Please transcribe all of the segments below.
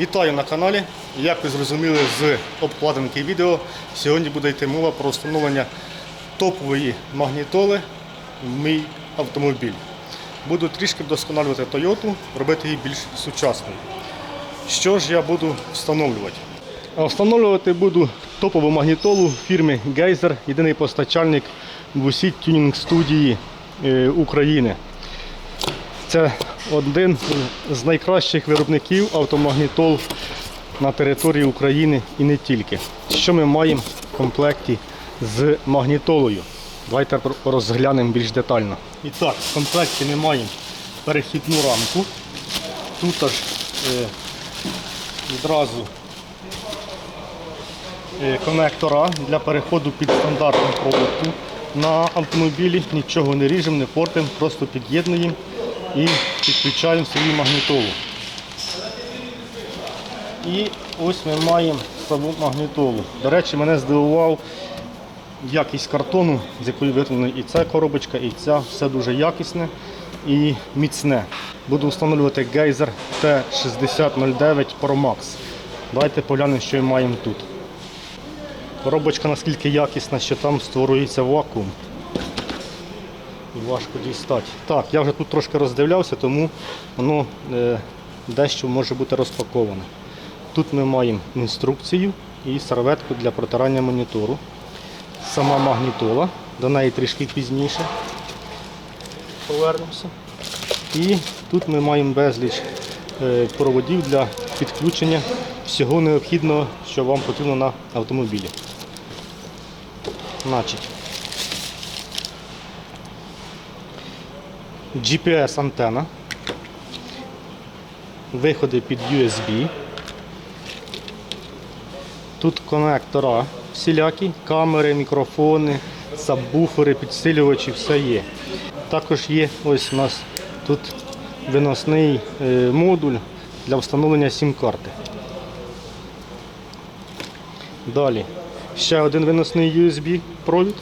Вітаю на каналі. Як ви зрозуміли з обкладинки відео, сьогодні буде йти мова про встановлення топової магнітоли в мій автомобіль. Буду трішки вдосконалювати Toyota, робити її більш сучасною. Що ж я буду встановлювати? Встановлювати буду топову магнітолу фірми Geyser, єдиний постачальник в усій тюнінг студії е, України. Це один з найкращих виробників автомагнітол на території України і не тільки. Що ми маємо в комплекті з магнітолою? Давайте розглянемо більш детально. І так, в комплекті ми маємо перехідну рамку. Тут аж е, відразу е, конектора для переходу під стандартну проводку на автомобілі. Нічого не ріжемо, не портимо, просто під'єднуємо і підключаємо свою магнітолу. І ось ми маємо саму магнітолу. До речі, мене здивував якість картону, з якої виготовлена і ця коробочка, і ця. Все дуже якісне і міцне. Буду встановлювати гейзер T6009 Pro Max. Давайте поглянемо, що ми маємо тут. Коробочка наскільки якісна, що там створюється вакуум. Важко дістати. Так, я вже тут трошки роздивлявся, тому воно е, дещо може бути розпаковане. Тут ми маємо інструкцію і серветку для протирання монітору. Сама магнітола, до неї трішки пізніше. Повернемося. І тут ми маємо безліч е, проводів для підключення всього необхідного, що вам потрібно на автомобілі. Значить, GPS антена, виходи під USB. Тут конектора всілякі, камери, мікрофони, сабвуфери, підсилювачі, все є. Також є ось у нас тут виносний е, модуль для встановлення сім-карти. Далі ще один виносний USB провід.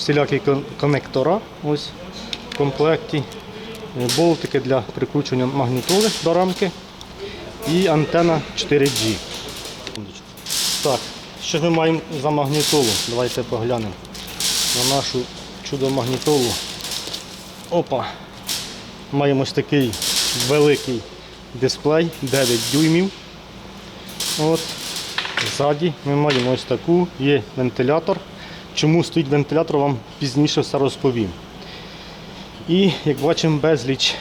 Всілякі конектора ось в комплекті, Е, болтики для прикручування магнітоли до рамки і антена 4G. Так, що ми маємо за магнітолу? Давайте поглянемо на нашу чудо-магнітолу. Опа! Маємо ось такий великий дисплей 9 дюймів. От. Ззаді ми маємо ось таку, є вентилятор. Чому стоїть вентилятор, вам пізніше все розповім. І, як бачимо, безліч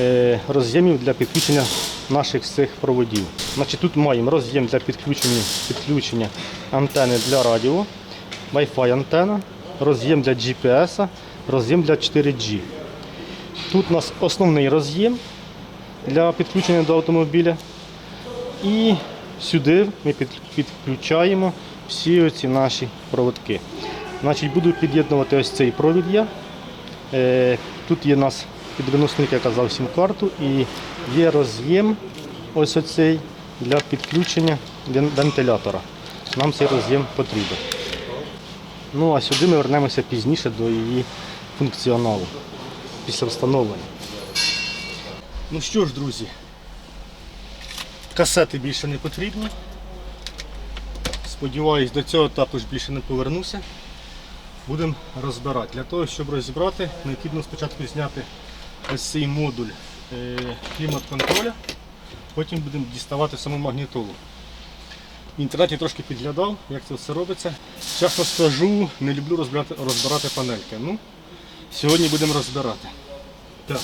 е, роз'ємів для підключення наших всіх проводів. Значить, Тут маємо роз'єм для підключення, підключення антени для радіо, Wi-Fi антена, роз'єм для GPS, роз'єм для 4G. Тут у нас основний роз'єм для підключення до автомобіля. І сюди ми підключаємо всі оці наші проводки. Значить, буду під'єднувати ось цей провід я. Е, Тут є у нас підвиносник, я казав, сім-карту і є роз'єм ось оцей для підключення вентилятора. Нам цей роз'єм потрібен. Ну а сюди ми вернемося пізніше до її функціоналу після встановлення. Ну що ж, друзі, касети більше не потрібні. Сподіваюсь, до цього також більше не повернуся. Будемо розбирати. Для того, щоб розібрати, необхідно спочатку зняти ось цей модуль е, клімат-контроля, потім будемо діставати саму магнітолу. В інтернеті трошки підглядав, як це все робиться. Чесно скажу, не люблю розбирати, розбирати панельки. Ну, Сьогодні будемо розбирати. Так.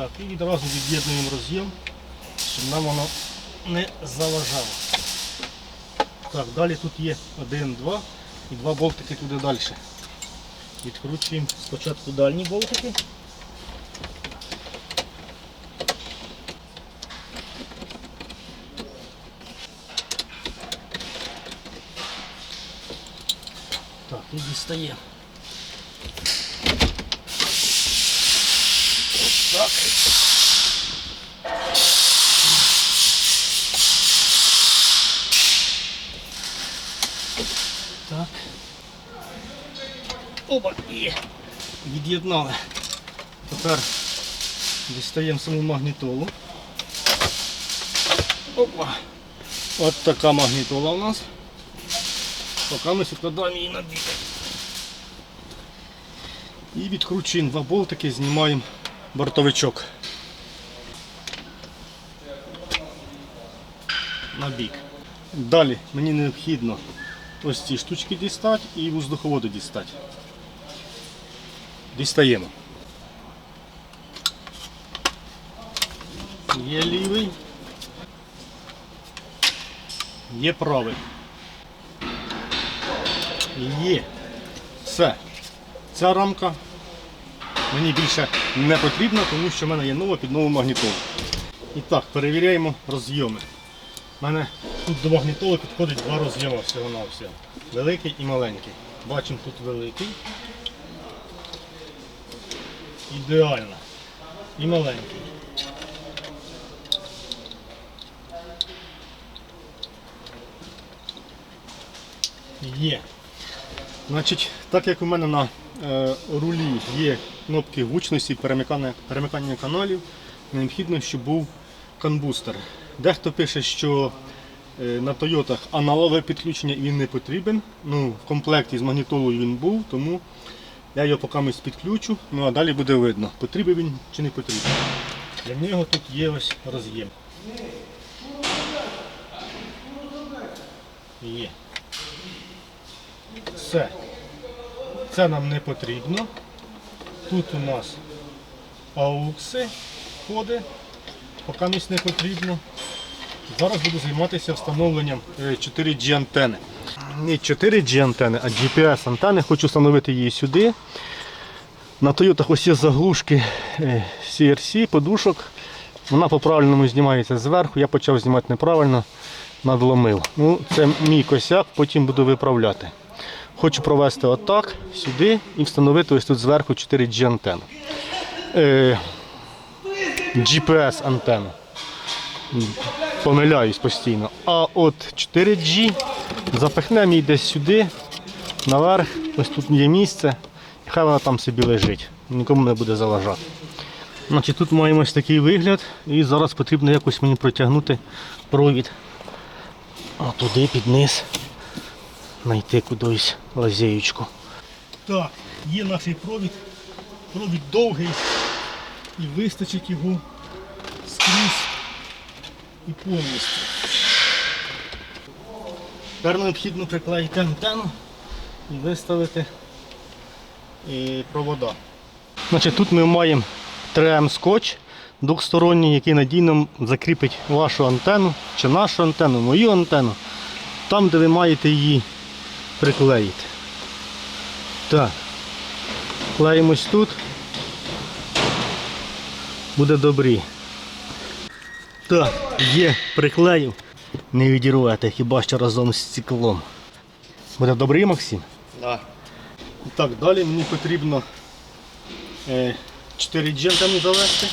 Так, і відразу від'єднуємо роз'єм, щоб нам воно не заважало. Так, далі тут є один, два і два болтики туди далі. Відкручуємо спочатку дальні болтики. Так, і дістаємо. Так. Оба і від'єднали. Тепер дістаємо саму магнітолу. Опа. От така магнітола у нас. Поки ми відкладаємо її на бік. І відкручуємо два болтики, знімаємо бортовичок. На бік. Далі мені необхідно ось ці штучки дістати і воздуховоди дістати. Дістаємо. Є лівий. Є правий. Є. Все. Ця рамка мені більше не потрібна, тому що в мене є нова під нову магнітолу. І так, перевіряємо розйоми. У мене тут до магнітоли підходить два розйоми всього на всього. Великий і маленький. Бачимо тут великий. Ідеально. І маленький. Є. Значить, так як у мене на е, рулі є кнопки гучності, перемикання, перемикання каналів, необхідно, щоб був канбустер. Дехто пише, що на Тойотах аналогове підключення він не потрібен. Ну, в комплекті з магнітолою він був, тому я його поки підключу, ну а далі буде видно, потрібен він чи не потрібен. Для нього тут є ось роз'єм. Є. Все. Це нам не потрібно. Тут у нас аукси входи, поки не потрібно. Зараз буду займатися встановленням е, 4G антени. Не 4G антени, а GPS антени. Хочу встановити її сюди. На Toyota ось є заглушки е, CRC, подушок. Вона по-правильному знімається зверху. Я почав знімати неправильно, надломив. Ну, це мій косяк, потім буду виправляти. Хочу провести отак, сюди і встановити ось тут зверху 4G антенну. Е, GPS антенну. Помиляюсь постійно. А от 4G запихнемо її десь сюди, наверх, ось тут є місце, і хай вона там собі лежить. Нікому не буде заважати. Значить, Тут маємо ось такий вигляд і зараз потрібно якось мені протягнути провід. А туди під низ знайти кудись лазеючку. Так, є наш провід. Провід довгий і вистачить його скрізь і повністю. Тепер необхідно приклеїти антенну і виставити і провода. Значить, тут ми маємо 3М скотч двохсторонній, який надійно закріпить вашу антенну чи нашу антенну, мою антенну, там, де ви маєте її приклеїти. Так, клеїмось тут. Буде добрі. Так, є, приклеїв. Не відірвати, хіба що разом з стеклом. Буде добрий, Максим? Да. Так, далі мені потрібно е, 4 джентами завести.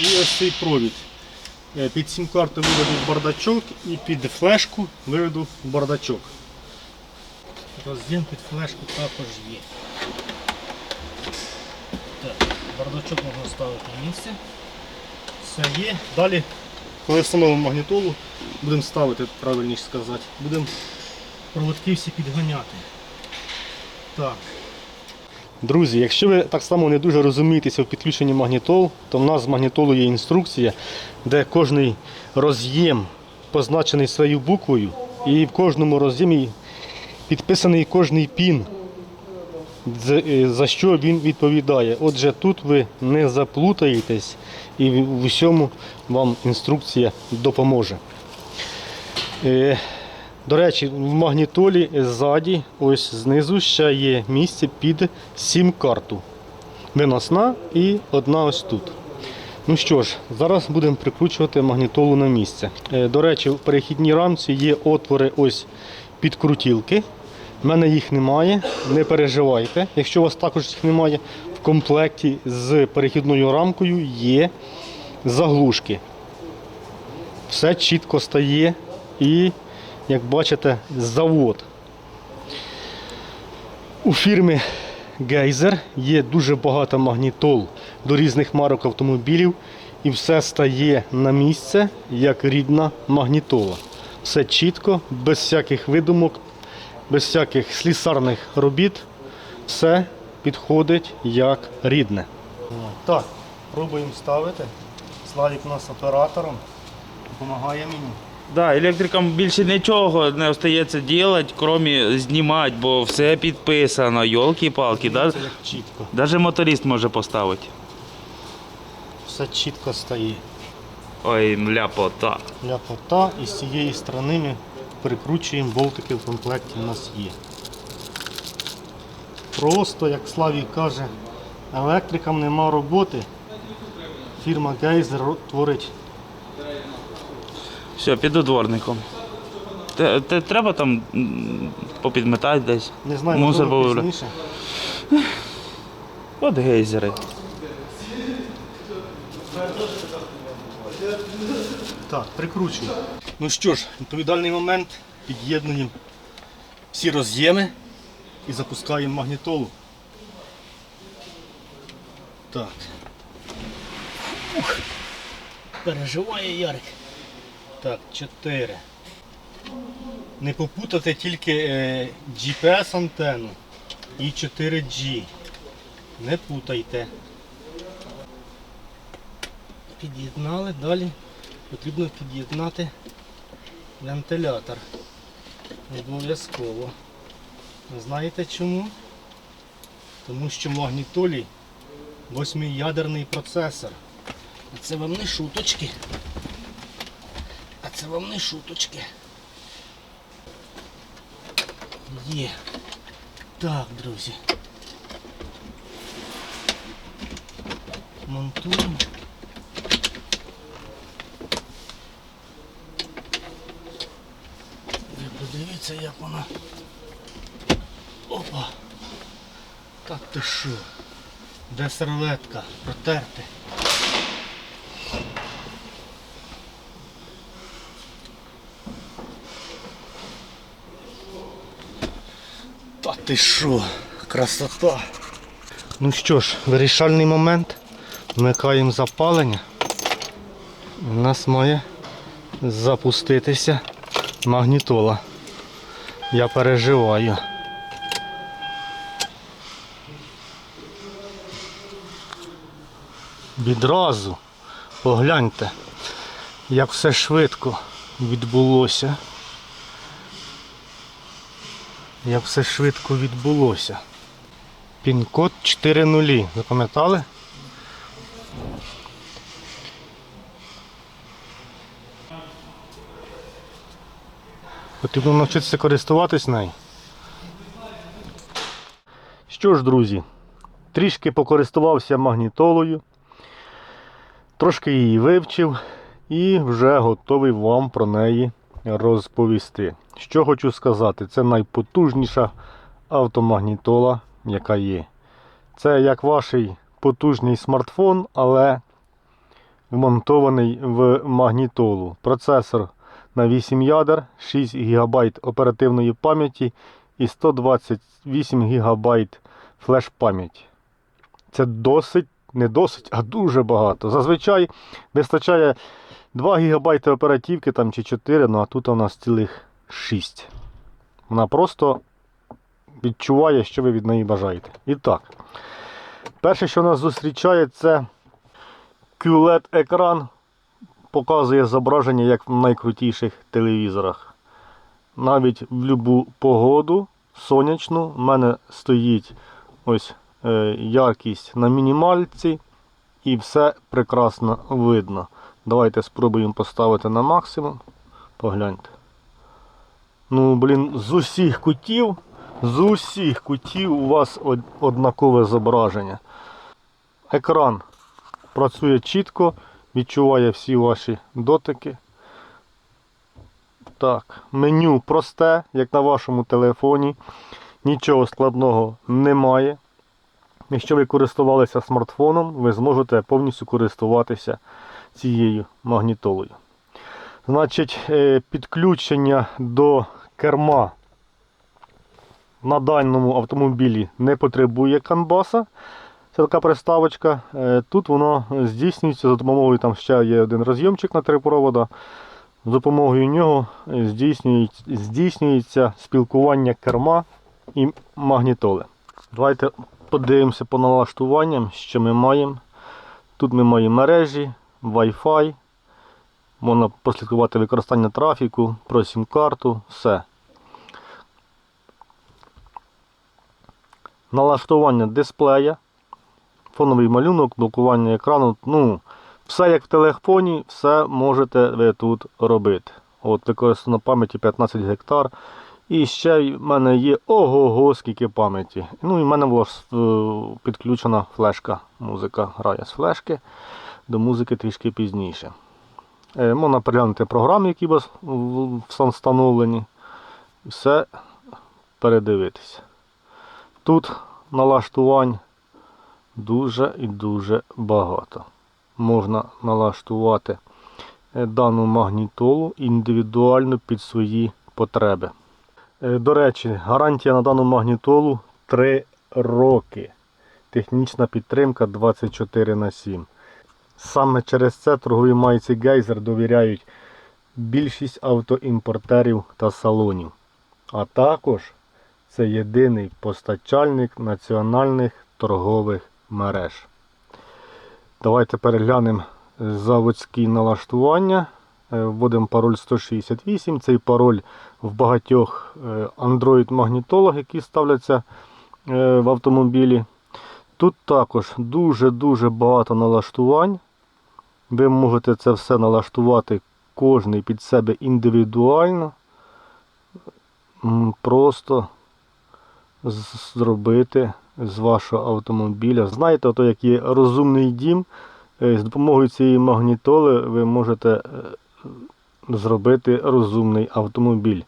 І ось цей провід. Е, Під сім карту виведу бардачок і під флешку виведу бардачок. Роз'єм під флешку також є. Так, бардачок можна ставити в місце. Все є. Далі, коли встановимо магнітолу, будемо ставити, правильніше сказати, будемо проводки всі підганяти. Так. Друзі, якщо ви так само не дуже розумієтеся в підключенні магнітол, то в нас з магнітолу є інструкція, де кожний роз'єм позначений своєю буквою, і в кожному роз'ємі підписаний кожний пін, за що він відповідає. Отже, тут ви не заплутаєтесь і в в усьому вам інструкція допоможе. Е, До речі, в магнітолі ззаді, ось знизу ще є місце під сім-карту. Виносна і одна ось тут. Ну що ж, зараз будемо прикручувати магнітолу на місце. Е, До речі, в перехідній рамці є отвори ось під крутілки. У мене їх немає, не переживайте. Якщо у вас також їх немає, в комплекті з перехідною рамкою є заглушки. Все чітко стає і як бачите, завод. У фірми Geyser є дуже багато магнітол до різних марок автомобілів, і все стає на місце як рідна магнітола. Все чітко, без всяких видумок, без всяких слісарних робіт. Все підходить як рідне. Так, пробуємо ставити. Славік у нас оператором. Допомагає мені. Да, електрикам більше нічого не остається робити, крім знімати, бо все підписано, йолки-палки. Да? Чітко. Навіть моторист може поставити. Все чітко стає. Ой, ляпота. Ляпота і з цієї сторони ми прикручуємо болтики в комплекті у нас є. Просто, як Славій каже, електрикам нема роботи. Фірма Гейзер творить. Все, піду дворником. Те, те, треба там попідметати десь. Не знаю, Мусор пізніше. От гейзери. Так, прикручую. Ну що ж, відповідальний момент. Під'єднуємо всі роз'єми і запускаємо магнітолу. Так. Ух. Переживає Ярик. Так, 4. Не попутати тільки е, GPS антенну і 4G. Не путайте. Під'єднали, далі потрібно під'єднати вентилятор. Обов'язково. Знаєте чому? Тому що в магнітолі восьмиядерний процесор. А це вам не шуточки. А це вам не шуточки. Є. Так, друзі. Монтуємо. Ви подивіться, як вона. Опа! Так ти що? Де серветка? Протерти. Та ти що? Красота! Ну що ж, вирішальний момент. Вмикаємо запалення. У нас має запуститися магнітола. Я переживаю. Відразу погляньте, як все швидко відбулося. Як все швидко відбулося. Пін-код 4.0. Запам'ятали? Потрібно навчитися користуватись нею. Що ж, друзі, трішки покористувався магнітолою, трошки її вивчив і вже готовий вам про неї розповісти. Що хочу сказати, це найпотужніша автомагнітола, яка є. Це як ваш потужний смартфон, але вмонтований в магнітолу. Процесор на 8 ядер, 6 ГБ оперативної пам'яті і 128 ГБ флеш-пам'яті. Це досить, не досить, а дуже багато. Зазвичай вистачає 2 ГБ оперативки там, чи 4, ну а тут у нас цілих 6. Вона просто відчуває, що ви від неї бажаєте. І так, перше, що нас зустрічає, це QLED-екран показує зображення як в найкрутіших телевізорах. Навіть в будь-яку погоду сонячну в мене стоїть ось е, яркість на мінімальці і все прекрасно видно. Давайте спробуємо поставити на максимум. Погляньте. Ну, блін, з усіх кутів, з усіх кутів у вас однакове зображення. Екран працює чітко, відчуває всі ваші дотики. Так, меню просте, як на вашому телефоні. Нічого складного немає. Якщо ви користувалися смартфоном, ви зможете повністю користуватися цією магнітолою. Значить, е, підключення до керма на даному автомобілі не потребує канбаса. Така приставочка. Е, Тут воно здійснюється за допомогою, там ще є один розйомчик на три провода. За допомогою нього е, здійснюється, здійснюється спілкування керма і магнітоли. Давайте подивимося по налаштуванням, що ми маємо. Тут ми маємо мережі, Wi-Fi. Можна прослідкувати використання трафіку, про сім-карту, все. Налаштування дисплея, фоновий малюнок, блокування екрану. Ну, все як в телефоні, все можете ви тут робити. От використано пам'яті 15 гектар. І ще в мене є ого-го скільки пам'яті. Ну і в мене була е, підключена флешка. Музика грає з флешки. До музики трішки пізніше. Е, Можна переглянути програми, які у вас встановлені. Все передивитися. Тут налаштувань дуже і дуже багато. Можна налаштувати е, дану магнітолу індивідуально під свої потреби. Е, До речі, гарантія на дану магнітолу 3 роки. Технічна підтримка 24 на 7. Саме через це торгові майці Гейзер довіряють більшість автоімпортерів та салонів. А також це єдиний постачальник національних торгових мереж. Давайте переглянемо заводські налаштування. Е, Вводимо пароль 168. Цей пароль в багатьох е, Android-магнітолах, які ставляться е, в автомобілі. Тут також дуже-дуже багато налаштувань. Ви можете це все налаштувати кожний під себе індивідуально. Просто зробити з вашого автомобіля. Знаєте, ото як є розумний дім, е, з допомогою цієї магнітоли ви можете е, зробити розумний автомобіль.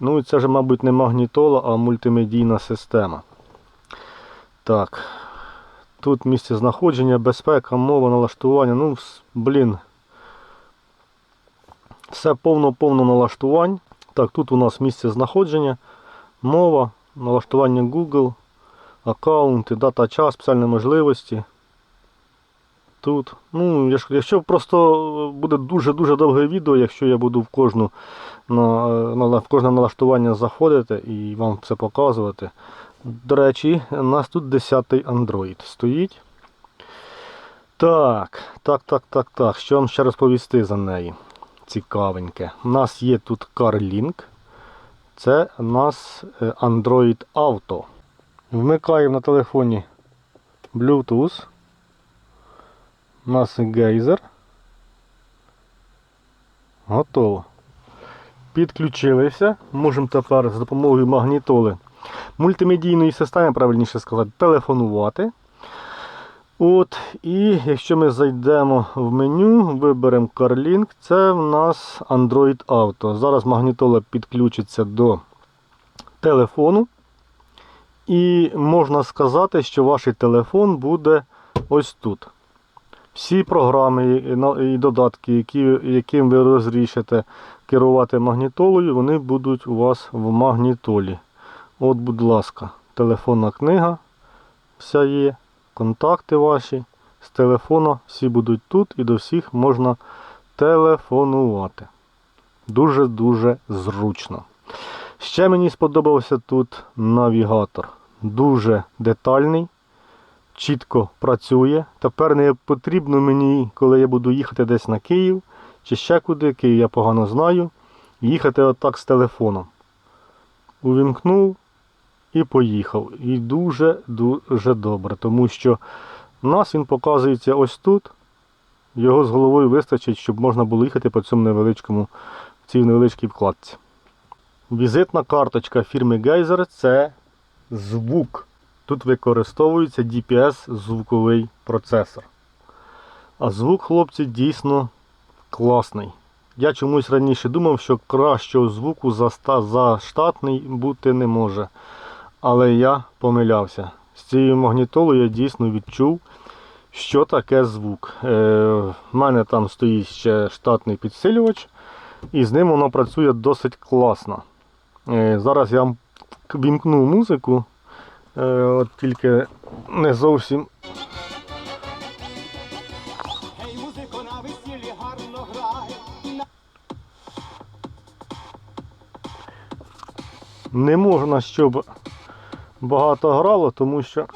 Ну, це ж, мабуть, не магнітола, а мультимедійна система. Так. Тут місце знаходження, безпека, мова, налаштування. Ну, блін. Все повно-повно налаштувань. Так, тут у нас місце знаходження, мова, налаштування Google, аккаунти, дата час, спеціальні можливості. Тут. Ну, якщо просто буде дуже-дуже довге відео, якщо я буду в кожну на, на, в кожне налаштування заходити і вам все показувати. До речі, у нас тут 10-й Android стоїть. Так, так, так, так, так. Що вам ще розповісти за неї? Цікавеньке. У нас є тут CarLink. Це у нас е, Android Auto. Вмикаємо на телефоні Bluetooth. У нас гейзер. Готово. Підключилися. Можемо тепер з допомогою магнітоли мультимедійної системи, правильніше сказати, телефонувати. От, І якщо ми зайдемо в меню, виберемо CarLink, це в нас Android Auto. Зараз магнітола підключиться до телефону. І можна сказати, що ваш телефон буде ось тут. Всі програми і додатки, які, яким ви розрішите керувати магнітолою, вони будуть у вас в магнітолі. От, будь ласка, телефонна книга вся є, контакти ваші з телефона, всі будуть тут і до всіх можна телефонувати. Дуже-дуже зручно. Ще мені сподобався тут навігатор. Дуже детальний, чітко працює. Тепер не потрібно мені, коли я буду їхати десь на Київ чи ще куди, Київ я погано знаю, їхати отак з телефоном. Увімкнув і поїхав. І дуже-дуже добре, тому що в нас він показується ось тут. Його з головою вистачить, щоб можна було їхати по цьому невеличкому, цій невеличкій вкладці. Візитна карточка фірми Geyser це звук. Тут використовується DPS звуковий процесор. А звук, хлопці, дійсно класний. Я чомусь раніше думав, що кращого звуку за, за штатний бути не може. Але я помилявся. З цією магнітолою я дійсно відчув, що таке звук. Е, в мене там стоїть ще штатний підсилювач і з ним воно працює досить класно. Е, Зараз я вам вімкну музику, е, от тільки не зовсім. Не можна, щоб багато грало, тому що.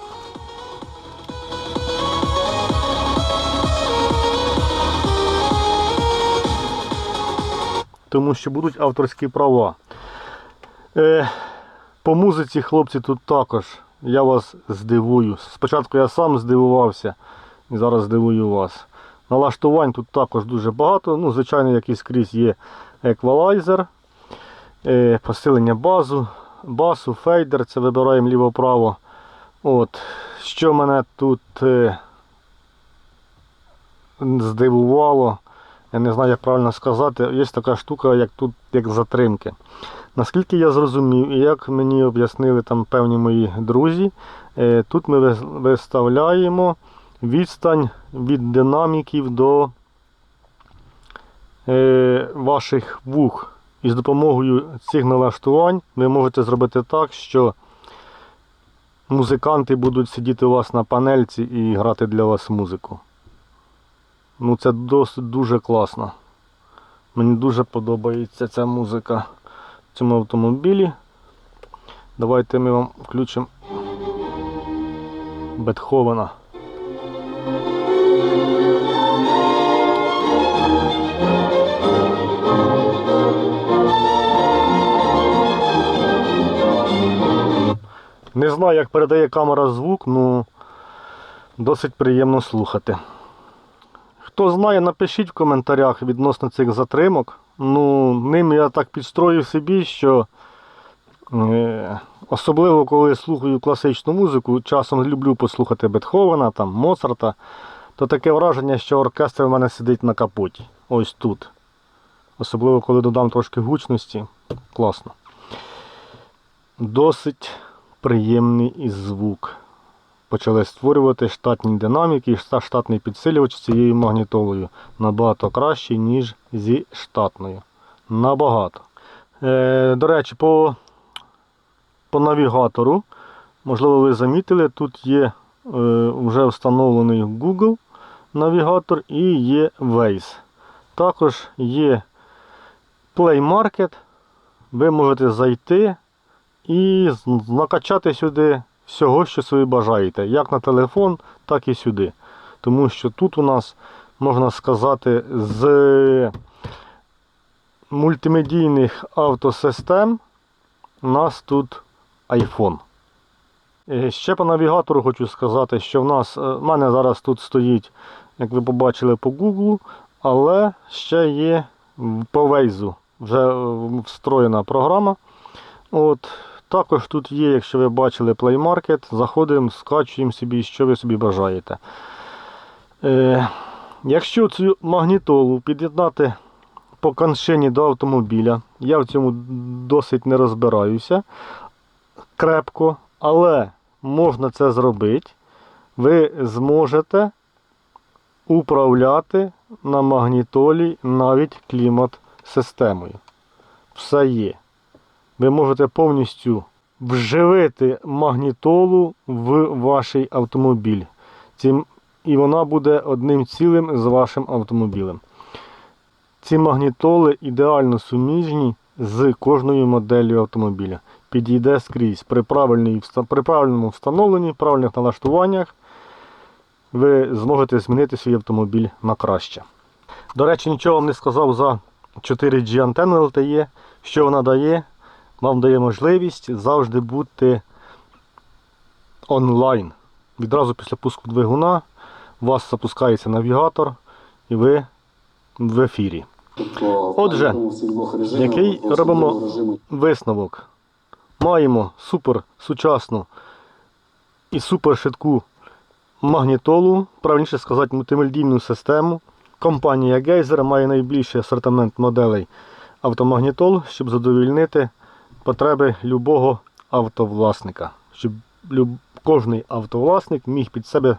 Тому що будуть авторські права. Е, по музиці, хлопці, тут також я вас здивую. Спочатку я сам здивувався і зараз здивую вас. Налаштувань тут також дуже багато. Ну, звичайно, як і скрізь є еквалайзер е, посилення базу, басу, фейдер, це вибираємо ліво-право. От. Що мене тут е, здивувало, я не знаю, як правильно сказати, є така штука, як тут як затримки. Наскільки я зрозумів, і як мені об'яснили там певні мої друзі, е, тут ми виставляємо відстань від динаміків до е, ваших вух. І з допомогою цих налаштувань ви можете зробити так, що музиканти будуть сидіти у вас на панельці і грати для вас музику. Ну це досить дуже класно. Мені дуже подобається ця музика в цьому автомобілі. Давайте ми вам включимо Бетховена. Не знаю, як передає камера звук, ну досить приємно слухати. Хто знає, напишіть в коментарях відносно цих затримок. Ну, ним я так підстроїв собі, що е, особливо коли слухаю класичну музику, часом люблю послухати Бетховена, там, Моцарта, то таке враження, що оркестр в мене сидить на капоті. Ось тут. Особливо, коли додам трошки гучності. Класно. Досить приємний і звук. Почали створювати штатні динаміки і штатний підсилювач цією магнітолою. Набагато кращий, ніж зі штатною. Набагато. Е, до речі, по, по навігатору, можливо, ви замітили, тут є е, вже встановлений Google навігатор і є Waze. Також є Play Market. Ви можете зайти і накачати сюди всього, що собі бажаєте, як на телефон, так і сюди. Тому що тут у нас, можна сказати, з мультимедійних автосистем у нас тут iPhone. Е, Ще по навігатору хочу сказати, що в нас, е, в мене зараз тут стоїть, як ви побачили по Google, але ще є по Waze вже е, встроєна програма. От, також тут є, якщо ви бачили Play Market, заходимо, скачуємо собі, що ви собі бажаєте. Е, якщо цю магнітолу під'єднати по коншині до автомобіля, я в цьому досить не розбираюся крепко, але можна це зробити. Ви зможете управляти на магнітолі навіть клімат-системою. Все є ви можете повністю вживити магнітолу в ваш автомобіль. І вона буде одним цілим з вашим автомобілем. Ці магнітоли ідеально суміжні з кожною моделлю автомобіля. Підійде скрізь при, при правильному встановленні, правильних налаштуваннях. Ви зможете змінити свій автомобіль на краще. До речі, нічого вам не сказав за 4G антенну LTE. Що вона дає? Вам дає можливість завжди бути онлайн. Відразу після пуску двигуна у вас запускається навігатор і ви в ефірі. Отже, який робимо висновок? Маємо супер сучасну і супер швидку магнітолу, правильніше сказати, мультимедійну систему. Компанія Geyser має найбільший асортимент моделей автомагнітол, щоб задовільнити потреби любого автовласника. Щоб кожний автовласник міг під себе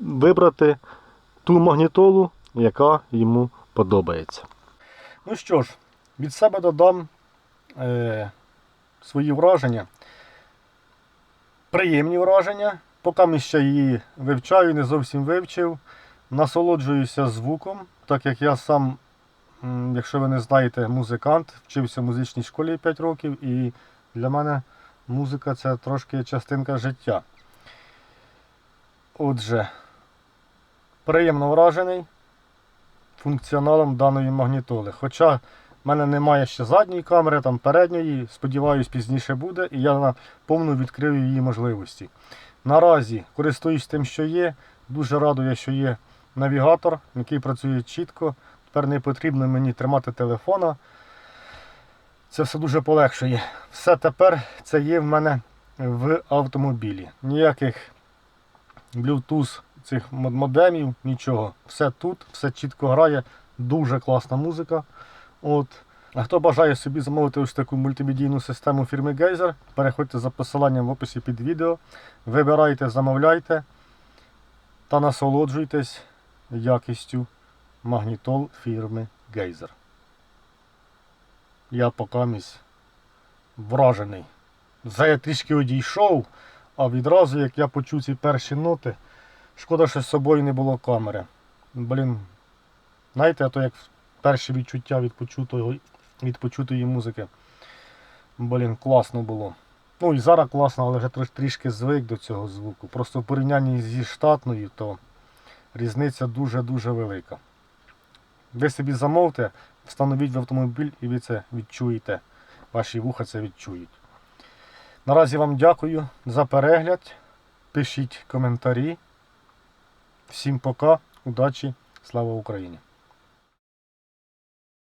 вибрати ту магнітолу, яка йому подобається. Ну що ж, від себе додам е, свої враження. Приємні враження. Поки ми ще її вивчаю, не зовсім вивчив. Насолоджуюся звуком, так як я сам, якщо ви не знаєте, музикант, вчився в музичній школі 5 років, і для мене музика це трошки частинка життя. Отже, приємно вражений функціоналом даної магнітоли. Хоча в мене немає ще задньої камери, там передньої, сподіваюсь, пізніше буде, і я на повну відкрию її можливості. Наразі користуюсь тим, що є. Дуже радує, що є навігатор, який працює чітко. Тепер не потрібно мені тримати телефона. Це все дуже полегшує. Все тепер це є в мене в автомобілі. Ніяких Bluetooth цих модемів, нічого. Все тут, все чітко грає, дуже класна музика. От. А хто бажає собі замовити ось таку мультимедійну систему фірми Geyser, переходьте за посиланням в описі під відео, вибирайте, замовляйте та насолоджуйтесь якістю магнітол фірми Geyser. Я покамість вражений. Вже я трішки одійшов, а відразу, як я почув ці перші ноти, шкода, що з собою не було камери. Блін, знаєте, то як перші відчуття від почутої, від почутої музики. Блін, класно було. Ну і зараз класно, але вже трішки звик до цього звуку. Просто в порівнянні зі штатною, то різниця дуже-дуже велика. Ви собі замовте, встановіть в автомобіль і ви це відчуєте. Ваші вуха це відчують. Наразі вам дякую за перегляд. Пишіть коментарі. Всім пока, удачі, слава Україні!